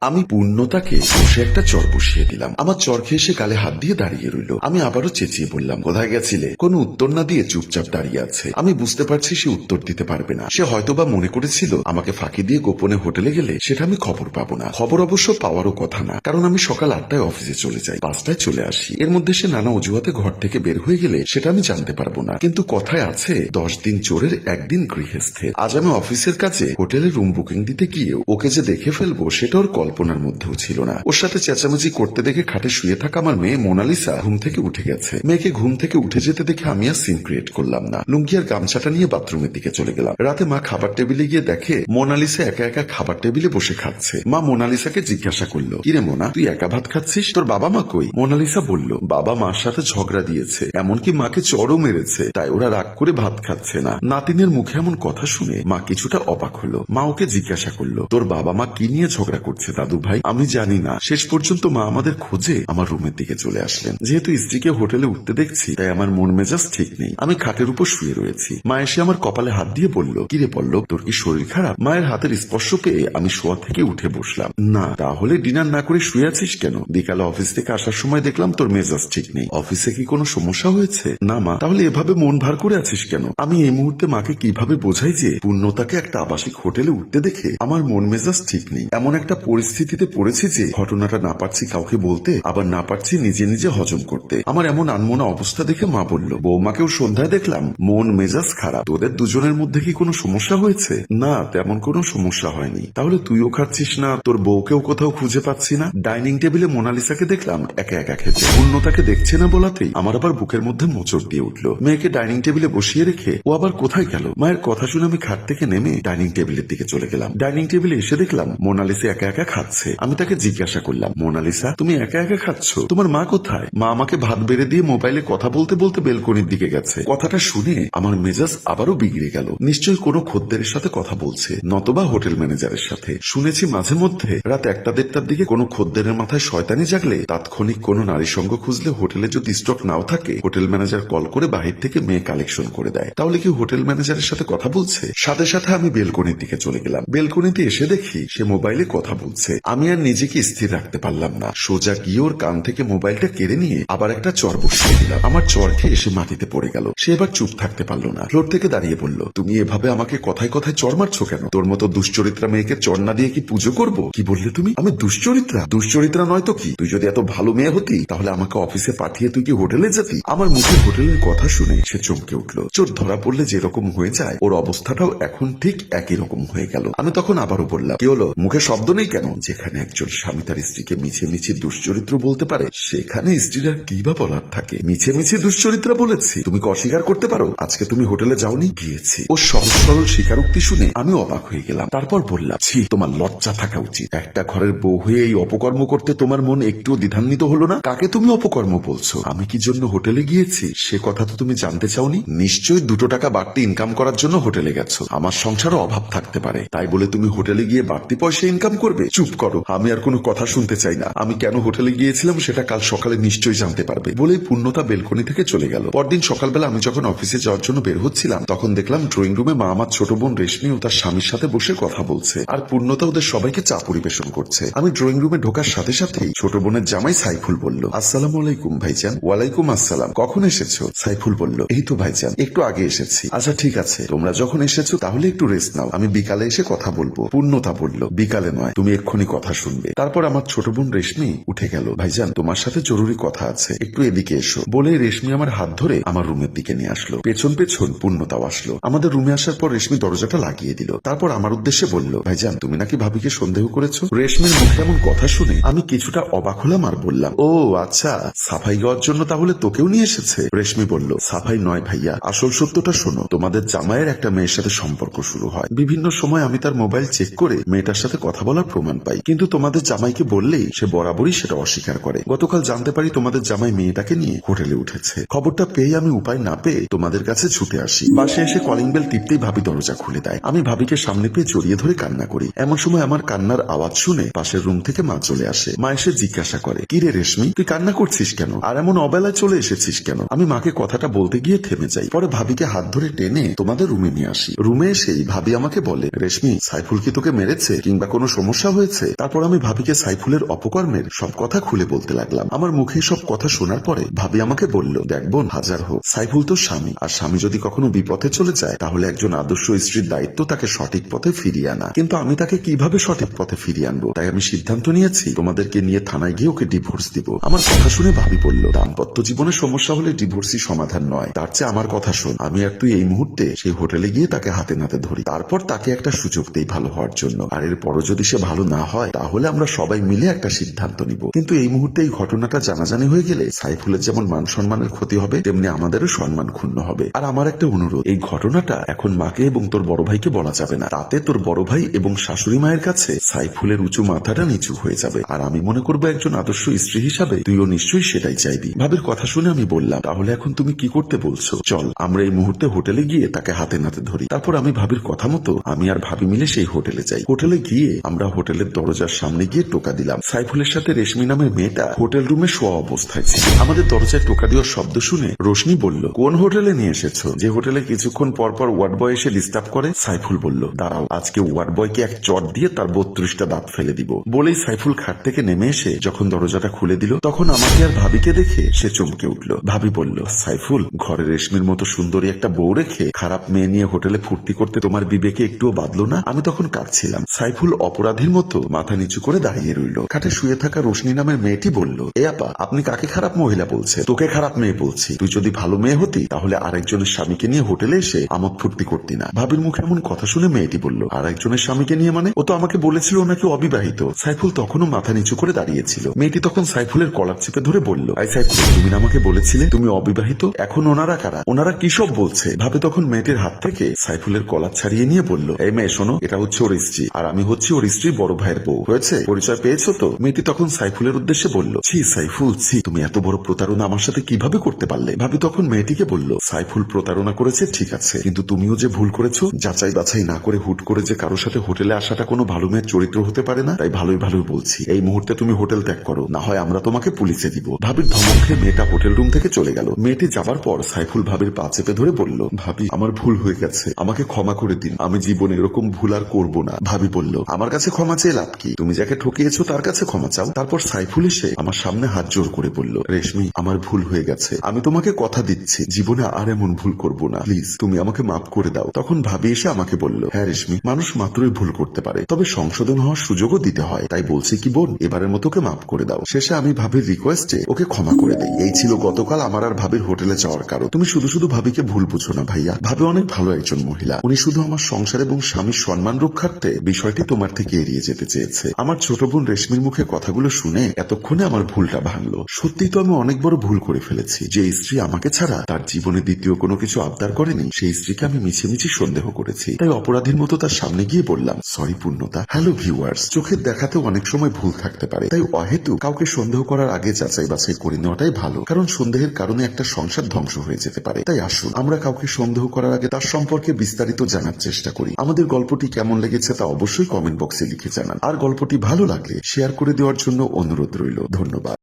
আমি পূর্ণতাকে বসে একটা চর বসিয়ে দিলাম। আমার চর খেয়ে সে গালে হাত দিয়ে দাঁড়িয়ে রইল। আমি আবারও চেঁচিয়ে বললাম, কোথায় গেছিলে? কোনো উত্তর না দিয়ে চুপচাপ দাঁড়িয়ে আছে। আমি বুঝতে পারছি সে উত্তর দিতে পারবে না। সে হয়তোবা মনে করেছিল, আমাকে ফাঁকি দিয়ে গোপনে হোটেলে গেলে সেটা আমি খবর পাবো না। খবর অবশ্য পাওয়ারও কথা না, কারণ আমি সকাল আটটায় অফিসে চলে যাই, পাঁচটায় চলে আসি। এর মধ্যে সে নানা অজুহাতে ঘর থেকে বের হয়ে গেলে সেটা আমি জানতে পারব না। কিন্তু কথায় আছে, দশ দিন চোরের একদিন গৃহস্থের আজ আমি অফিসের কাছে হোটেলে রুম বুকিং দিতে গিয়ে ওকে যে দেখে ফেলব, সেটা ওর কল্পনার মধ্যেও ছিল না। ওর সাথে চেঁচামেচি করতে দেখে খাটে শুয়ে থাকা আমার মেয়ে মোনালিসা ঘুম থেকে উঠে গেছে। মেয়েকে ঘুম থেকে উঠে যেতে দেখে আমি আর সিন ক্রিয়েট করলাম না। লুঙ্গি আর গামছাটা নিয়ে বাথরুমের দিকে চলে গেলাম। রাতে মা খাবার টেবিলে গিয়ে দেখে মোনালিসা একা একা খাবার টেবিলে বসে খাচ্ছে। মা মোনালিসাকে জিজ্ঞাসা করল, কিরে মোনা, তুই একা ভাত খাচ্ছিস? তোর বাবা মা কই? মোনালিসা বলল, বাবা মার সাথে ঝগড়া দিয়েছে, এমনকি মাকে চড়ও মেরেছে, তাই ওরা রাগ করে ভাত খাচ্ছে না। নাতিনের মুখে এমন কথা শুনে মা কিছুটা অবাক হলো। মা ওকে জিজ্ঞাসা করল, তোর বাবা মা কি নিয়ে ঝগড়া করছে দাদু ভাই, আমি জানি না। শেষ পর্যন্ত মা আমাদের খোঁজে আমার রুমের দিকে চলে আসলেন। যেহেতু স্ত্রীকে হোটেলে উঠতে দেখছি, তাই আমার মন মেজাজ ঠিক নেই। আমি খাটের উপর শুয়ে রয়েছি। মা এসে আমার কপালে হাত দিয়ে বলল, কিরে পল্লব, তোর কি শরীর খারাপ? মায়ের হাতের স্পর্শ পেয়ে আমি শোয়া থেকে উঠে বসলাম। না, তাহলে ডিনার না করে শুয়ে আছিস কেন? বিকালে অফিস থেকে আসার সময় দেখলাম তোর মেজাজ ঠিক নেই। অফিসে কি কোনো সমস্যা হয়েছে? না মা, তাহলে এভাবে মন ভার করে আছিস কেন? আমি এই মুহূর্তে মাকে কীভাবে বোঝাই যে পূর্ণতাকে একটা আবাসিক হোটেলে উঠতে দেখে আমার মন মেজাজ ঠিক নেই? এমন একটা পরিস্থিতিতে পড়েছি যে ঘটনাটা না পারছি কাউকে বলতে, আবার না পারছি নিজে নিজে হজম করতে। আমার এমন আনমনা অবস্থা দেখে মা বলল, বৌমাকেও সন্ধ্যায় দেখলাম, মন মেজাজ খারাপ। তোদের দুজনের মধ্যে কি কোনো সমস্যা হয়েছে? না, তেমন কোনো সমস্যা হয়নি। তাহলে তুইও খাচ্ছিস না? তোর বউকেও কোথাও খুঁজে পাচ্ছি না? ডাইনিং টেবিলে মোনালিসাকে দেখলাম, একা একা খেতে। পূর্ণতাকে দেখছে না বলাতেই আমার আবার বুকের মধ্যে মোচড় দিয়ে উঠল। মেয়েকে ডাইনিং টেবিলে বসিয়ে রেখে ও আবার কোথায় গেল? মায়ের কথা শুনে আমি খাট থেকে নেমে ডাইনিং টেবিলের দিকে চলে গেলাম। ডাইনিং টেবিলে এসে দেখলাম, মোনালিসা একা একা খাচ্ছে। আমি তাকে জিজ্ঞাসা করলাম, মোনালিসা, তুমি একা একা খাচ্ছ? তোমার মা কোথায়? মা আমাকে ভাত বেড়ে দিয়ে মোবাইলে কথা বলতে বলতে বেলকনির দিকে গেছে। কথাটা শুনে আমার মেজাজ আবারও বিগড়ে গেল। নিশ্চয়ই কোনো খদ্দেরের সাথে কথা বলছে, নতবা হোটেল ম্যানেজারের সাথে। শুনেছি মাঝে মধ্যে রাত একটা দেড়টার দিকে কোনো খদ্দেরের মাথায় শয়তানি জাগলে তাৎক্ষণিক কোনো নারী সঙ্গ খুঁজলে হোটেলে যদি স্টক নাও থাকে, হোটেল ম্যানেজার কল করে বাহির থেকে মেয়ে কালেকশন করে দেয়। তাহলে কি হোটেল ম্যানেজারের সাথে কথা বলছে? সাথে সাথে আমি বেলকনির দিকে চলে গেলাম। বেলকনিতে এসে দেখি সে মোবাইলে কথা বলছে। আমি আর নিজেকে স্থির রাখতে পারলাম না। সোজা গিয়ে ওর কান থেকে মোবাইলটা কেড়ে নিয়ে আবার একটা চর বসিয়ে দিলাম। আমার চর খেয়ে এসে মাটিতে পড়ে গেল। সে এবার চুপ থাকতে পারল না। ফ্লোর থেকে দাঁড়িয়ে বলল, তুমি এভাবে আমাকে কথায় কথায় চর মারছো কেন? তোর মতো দুশ্চরিত্রা মেয়েকে চর না দিয়ে কি পুজো করব? কি বললে তুমি? আমি দুশ্চরিত্রা? দুশ্চরিত্রা নয় তো কি? তুই যদি এত ভালো মেয়ে হতি, তাহলে আমাকে অফিসে পাঠিয়ে তুই কি হোটেলে যেতি? আমার মুখে হোটেলের কথা শুনে সে চমকে উঠল। চোর ধরা পড়লে যেরকম হয়ে যায়, ওর অবস্থাটাও এখন ঠিক একই রকম হয়ে গেল। আমি তখন আবারও বললাম, কি হলো? মুখে শব্দ নেই কেন? যেখানে একজন স্বামী তার স্ত্রীকে মিছে মিছে দুশ্চরিত্র বলতে পারে, সেখানে স্ত্রীর কি বা বলার থাকে? মিছে মিছে দুশ্চরিত্রা বলেছি। তুমি কি অস্বীকার করতে পারো? আজকে তুমি হোটেলে যাওনি? গিয়েছি। ও সহজ সরল স্বীকারোক্তি শুনে আমি অবাক হয়ে গেলাম। তারপর বললাম, ছি, তোমার লজ্জা থাকা উচিত। একটা ঘরের বউ হয়ে এই অপকর্ম করতে তোমার মন একটুও দ্বিধান্বিত হলো না? কাকে তুমি অপকর্ম বলছো? আমি কি জন্য হোটেলে গিয়েছি? সে কথা তো তুমি জানতে চাওনি? নিশ্চয়ই দুটো টাকা বাড়তি ইনকাম করার জন্য হোটেলে গেছো। আমার সংসারও অভাব থাকতে পারে। তাই বলে তুমি হোটেলে গিয়ে বাড়তি পয়সা ইনকাম করবে? চুপ। করো। আমি আর কোনো কথা শুনতে চাই না। আমি কেন হোটেলে গিয়েছিলাম সেটা কাল সকালে নিশ্চয়ই জানতে পারবে বলেই পূর্ণতা বেলকনি থেকে চলে গেল। পরদিন সকালবেলা আমি যখন অফিসে যাওয়ার জন্য বের হচ্ছিলাম, তখন দেখলাম ড্রয়িং রুমে মা আমার ছোট বোন রেশমি ও তার স্বামীর সাথে বসে কথা বলছে আর পূর্ণতা ওদের সবাইকে চা পরিবেশন করছে। আমি ড্রয়িং রুমে ঢোকার সাথে সাথেই ছোট বোনের জামাই সাইফুল বলল, আসসালাম আলাইকুম ভাইজান। ওয়ালাইকুম আসসালাম। কখন এসেছ? সাইফুল বলল, এই তো ভাইজান, একটু আগে এসেছি। আচ্ছা ঠিক আছে। তোমরা যখন এসেছ তাহলে একটু রেস্ট নাও। আমি বিকালে এসে কথা বলব। পূর্ণতা বলল, বিকালে নয়, তুমি এক্ষুনি কথা শুনবে। তারপর আমার ছোট বোন রেশমি উঠে গেল। ভাইজান, তোমার সাথে জরুরি কথা আছে। একটু এদিকে এসো। বলে রেশমি আমার হাত ধরে আমার রুমের দিকে নিয়ে আসলো। পেছন পেছন পূর্ণতাও আসলো। আমাদের রুমে আসার পর রেশমি দরজাটা লাগিয়ে দিল। তারপর আমার উদ্দেশ্যে বলল, ভাইজান, তুমি নাকি ভাবিকে সন্দেহ করেছ? রেশমির মুখে এমন কথা শুনে আমি কিছুটা অবাক হলাম আর বললাম, ও আচ্ছা। সাফাই গাওয়ার জন্য তাহলে তোকেও নিয়ে এসেছে? রেশমি বলল, সাফাই নয় ভাইয়া। আসল সত্যটা শোনো। তোমাদের জামাইয়ের একটা মেয়ের সাথে সম্পর্ক শুরু হয়। বিভিন্ন সময় আমি তার মোবাইল চেক করে মেয়েটার সাথে কথা বলার প্রমাণ পাই। কিন্তু তোমাদের জামাইকে বললেই সে বরাবরই সেটা অস্বীকার করে। গতকাল জানতে পারি তোমাদের জামাই মেয়েটাকে নিয়ে হোটেলে উঠেছে। খবরটা পেয়ে আমি উপায় না পেয়ে তোমাদের কাছে ছুটে আসি। বাসে এসে কলিং বেল টিপতেই ভাবি দরজা খুলে দেয়। আমি ভাবিকে সামনে পেয়ে জড়িয়ে ধরে কান্না করি। এমন সময় আমার কান্নার আওয়াজ শুনে পাশের রুম থেকে মা চলে আসে। মা এসে জিজ্ঞাসা করে, কি রে রেশমি, তুই কান্না করছিস কেন? আর এমন অবেলায় চলে এসেছিস কেন? আমি মাকে কথাটা বলতে গিয়ে থেমে যাই। পরে ভাবিকে হাত ধরে টেনে তোমাদের রুমে নিয়ে আসি। রুমে এসেই ভাবি আমাকে বলে, রেশমি, সাইফুল কি তোকে মেরেছে কিংবা কোনো সমস্যা হয়েছে? হয়েছে। তারপর আমি ভাবিকে সাইফুলের অপকর্মের সব কথা খুলে বলতে লাগলাম। আমার মুখে সব কথা শোনার পরে ভাবি আমাকে বলল, দেখ বোন, হাজার হোক। সাইফুল তো স্বামী। আর স্বামী যদি কখনো বিপথে চলে যায়, তাহলে একজন আদর্শ স্ত্রীর দায়িত্ব তাকে সঠিক পথে ফিরিয়ে আনা। কিন্তু আমি তাকে কীভাবে সঠিক পথে ফিরিয়ে আনব? তাই আমি সিদ্ধান্ত নিয়েছি, তোমাদেরকে নিয়ে থানায় গিয়ে ওকে ডিভোর্স দিব। আমার কথা শুনে ভাবি বলল, দাম্পত্য জীবনে সমস্যা হলে ডিভোর্সই সমাধান নয়। তার চেয়ে আমার কথা শোন। আমি আর তুই এই মুহূর্তে সেই হোটেলে গিয়ে তাকে হাতে নাতে ধরি। তারপর তাকে একটা সুযোগ দেই ভালো হওয়ার জন্য। আর এর এরপরও যদি সে ভালো না হয়, তাহলে আমরা সবাই মিলে একটা সিদ্ধান্ত নিব। কিন্তু এই মুহূর্তে এই ঘটনাটা জানাজানি হয়ে গেলে সাইফুলের যেমন মান সম্মানের ক্ষতি হবে, তেমনি আমাদেরও সম্মান ক্ষুণ্ণ হবে। আর আমার একটা অনুরোধ, এই ঘটনাটা এখন মাকে এবং তোর বড় ভাইকে বলা যাবে না। তাতে তোর বড় ভাই এবং শাশুড়ি মায়ের কাছে সাইফুলের উঁচু মাথাটা নিচু হয়ে যাবে। আর আমি মনে করব একজন আদর্শ স্ত্রী হিসাবে তুইও নিশ্চয়ই সেটাই চাইবি। ভাবির কথা শুনে আমি বললাম, তাহলে এখন তুমি কি করতে বলছো? চল, আমরা এই মুহূর্তে হোটেলে গিয়ে তাকে হাতে নাতে ধরি। তারপর আমি ভাবির কথা মতো, আমি আর ভাবি মিলে সেই হোটেলে যাই। হোটেলে গিয়ে আমরা হোটেলের দরজার সামনে গিয়ে টোকা দিলাম। সাইফুলের সাথে রেশমি নামের মেয়েটা হোটেল রুমে শোয়া অবস্থায় ছিল। আমাদের দরজায় টোকা দেওয়ার শব্দ শুনে রোশনি বলল, কোন হোটেলে নিয়ে এসেছ? যে হোটেলে কিছুক্ষণ পর পর ওয়ার্ড বয় এসে ডিস্টার্ব করে, সাইফুল বলল, দাঁড়াও, আজকে ওয়ার্ড বয়কে এক চট দিয়ে তার বত্রিশটা দাঁত ফেলে দিব। বলেই সাইফুল খাট থেকে নেমে এসে যখন দরজাটা খুলে দিল, তখন আমাকে আর ভাবিকে দেখে সে চমকে উঠল। ভাবি বলল, সাইফুল, ঘরে রেশমির মতো সুন্দরী একটা বউ রেখে খারাপ মেয়ে নিয়ে হোটেলে ফুর্তি করতে তোমার বিবেকে একটুও বাদলো না? আমি তখন কাঁদছিলাম। সাইফুল অপরাধীর মতো মাথা নিচু করে দাঁড়িয়ে রইল। খাটে শুয়ে থাকা রোশনি নামের মেয়েটি বলল, এ আপা, আপনি কাকে খারাপ মহিলা বলছে তোকে খারাপ মেয়ে বলছি। তুই যদি ভালো মেয়ে হতি, তাহলে আরেকজনের স্বামীকে নিয়ে হোটেলে এসে আমোদ ফুর্তি করতি না। ভাবির মুখে এমন কথা শুনে মেয়েটি বলল, আরেকজনের স্বামীকে নিয়ে মানে? ও তো আমাকে বলেছিল নাকি অবিবাহিত। সাইফুল তখনও মাথা নিচু করে দাঁড়িয়েছিল। মেয়েটি তখন সাইফুলের কলার চেপে ধরে বলল, আই সাইফুল, তুমি আমাকে বলেছিলে তুমি অবিবাহিত? এখন ওনারা কারা? ওনারা কি সব বলছে? ভাবে তখন মেয়েটির হাত থেকে সাইফুলের কলার ছাড়িয়ে নিয়ে বলল, এই মেয়ে, শোনো, এটা হচ্ছে ওর স্ত্রী, আর আমি হচ্ছি ওর স্ত্রী বড় ভাইয়ের বউ হয়েছে, পরিচয় পেয়েছ তো? মেয়েটি তখন সাইফুলের উদ্দেশ্যে বলল, ছি সাইফুল, ছি, তুমি এত বড় প্রতারণা আমার সাথে কীভাবে করতে পারলে? ভাবি তখন মেয়েটিকে বলল, সাইফুল প্রতারণা করেছে, ঠিক আছে, কিন্তু তুমিও যে ভুল করেছ, যাচাই বাছাই না করে হুট করে যে কারোর সাথে হোটেলে আসাটা কোনো ভালো মেয়ের চরিত্র হতে পারে না, তাই ভালোই ভালোই বলছি, এই মুহূর্তে তুমি হোটেল ত্যাগ করো, না হয় আমরা তোমাকে পুলিশে দিব। ভাবির ধমক খেয়ে মেয়েটা হোটেল রুম থেকে চলে গেল। মেয়েটি যাবার পর সাইফুল ভাবির পা চেপে ধরে বলল, ভাবি, আমার ভুল হয়ে গেছে, আমাকে ক্ষমা করে দিন, আমি জীবনে এরকম ভুল আর করব না। ভাবি বলল, আমার কাছে ক্ষমা চেয়ে লাভ কি? তুমি যাকে ঠকিয়েছো তার কাছে ক্ষমা চাও। তারপর সাইফুল এসে আমার সামনে হাত জোর করে বলল, রেশমি, আমার ভুল হয়ে গেছে। আমি তোমাকে কথা দিচ্ছি। জীবনে আর এমন ভুল করব না। প্লিজ, তুমি আমাকে মাফ করে দাও। তখন ভাবি এসে আমাকে বলল হ্যাঁ রেশমি, মানুষ মাত্রই ভুল করতে পারে। তবে সংশোধন হওয়ার সুযোগও দিতে হয়। তাই বলছি কি বোন, এবারের মতো ওকে মাফ করে দাও। শেষে আমি ভাবির রিকোয়েস্টে ওকে ক্ষমা করে দেই। এই ছিল গতকাল আমার আর ভাবির হোটেলে যাওয়ার কারণ। তুমি শুধু শুধু ভাবিকে ভুল বুঝো না ভাইয়া। ভাবি অনেক ভালো একজন মহিলা। উনি শুধু আমার সংসার এবং স্বামীর সম্মান রক্ষার্থে বিষয়টি তোমার থেকে এড়িয়ে যেতে চেয়েছে। আমার ছোট বোন রেশমির মুখে কথাগুলো শুনে এতক্ষণে আমার ভুলটা ভাঙলো। সত্যি তো আমি অনেক বড় ভুল করে ফেলেছি। যে স্ত্রী আমাকে ছাড়া তার জীবনে দ্বিতীয় কোনো কিছু আবদার করেনি, সেই স্ত্রীকে আমি মিছিমিছি সন্দেহ করেছি। তাই অপরাধীর মতো তার সামনে গিয়ে বললাম সরি পূর্ণতা। হ্যালো ভিউয়ার্স চোখের দেখাতেও অনেক সময় ভুল থাকতে পারে। তাই অহেতু কাউকে সন্দেহ করার আগে যাচাই বাছাই করে নেওয়াটাই ভালো, কারণ সন্দেহের কারণে একটা সংসার ধ্বংস হয়ে যেতে পারে। তাই আসুন, আমরা কাউকে সন্দেহ করার আগে তার সম্পর্কে বিস্তারিত জানার চেষ্টা করি। আমাদের গল্পটি কেমন লেগেছে তা অবশ্যই কমেন্ট বক্সে লিখে জানান। আর গল্পটি ভালো লাগলে শেয়ার করে দেওয়ার জন্য অনুরোধ রইল। ধন্যবাদ।